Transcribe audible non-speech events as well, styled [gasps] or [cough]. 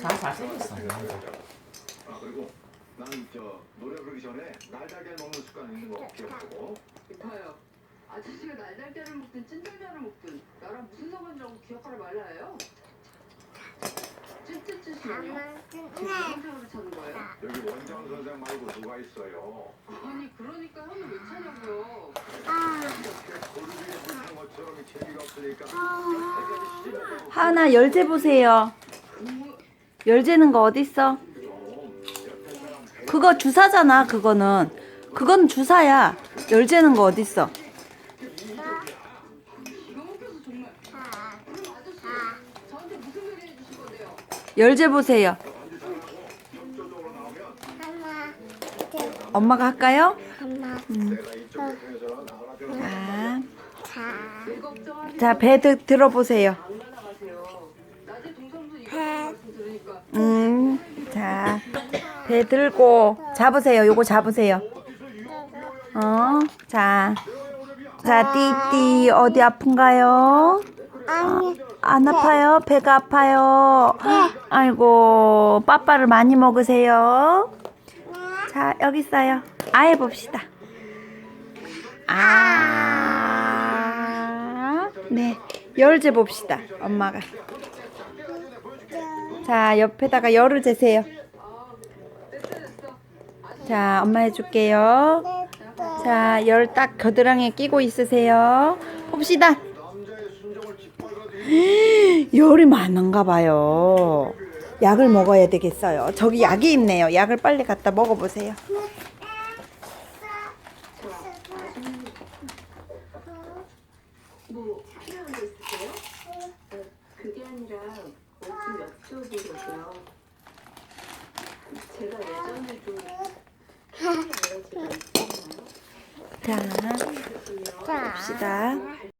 잘 잘생겼어. 아 그리고 난저 노래 부르기 전에 날달걀 먹는 습관 있는 거 기억하고 이봐요. 아저씨가 날달걀을 먹든 찐달걀을 먹든 나랑 무슨 상관이라고 기억하라 말라요. 찐찐찐이요? 제 영상으로 찾는 거예요? 여기 원장 선생 말고 누가 있어요? 아니 그러니까 형이 왜 찾냐고요? 이렇게 고르비에 붙는 것처럼 재미가 없으니까 씹어먹고 하나 열재 보세요. 그 열재는 거 어딨어? 그거 주사잖아 그거는. 그건 주사야. 열재는 거 어딨어? 열재 보세요. 엄마가 할까요? 회사에서 나가라 자, 배 드, 들어보세요. 배 들고 잡으세요. 요거 잡으세요. 어, 자, 자, 띠띠 어디 아픈가요? 안 아파요? 배가 아파요? 아이고, 빠빠를 많이 먹으세요. 자, 여기 있어요. 아 해 봅시다. 아, 네, 열 재 봅시다. 엄마가. 자, 옆에다가 열을 재세요. 자, 엄마 해줄게요. 자, 열 딱 겨드랑이에 끼고 있으세요. 봅시다. [gasps] 열이 많은가 봐요. 약을 먹어야 되겠어요. 저기 약이 있네요. 약을 빨리 갖다 먹어보세요. 뭐 그게 아니라 뭐좀 여쭤보려고요. 제가 예전에도 자, 봅시다.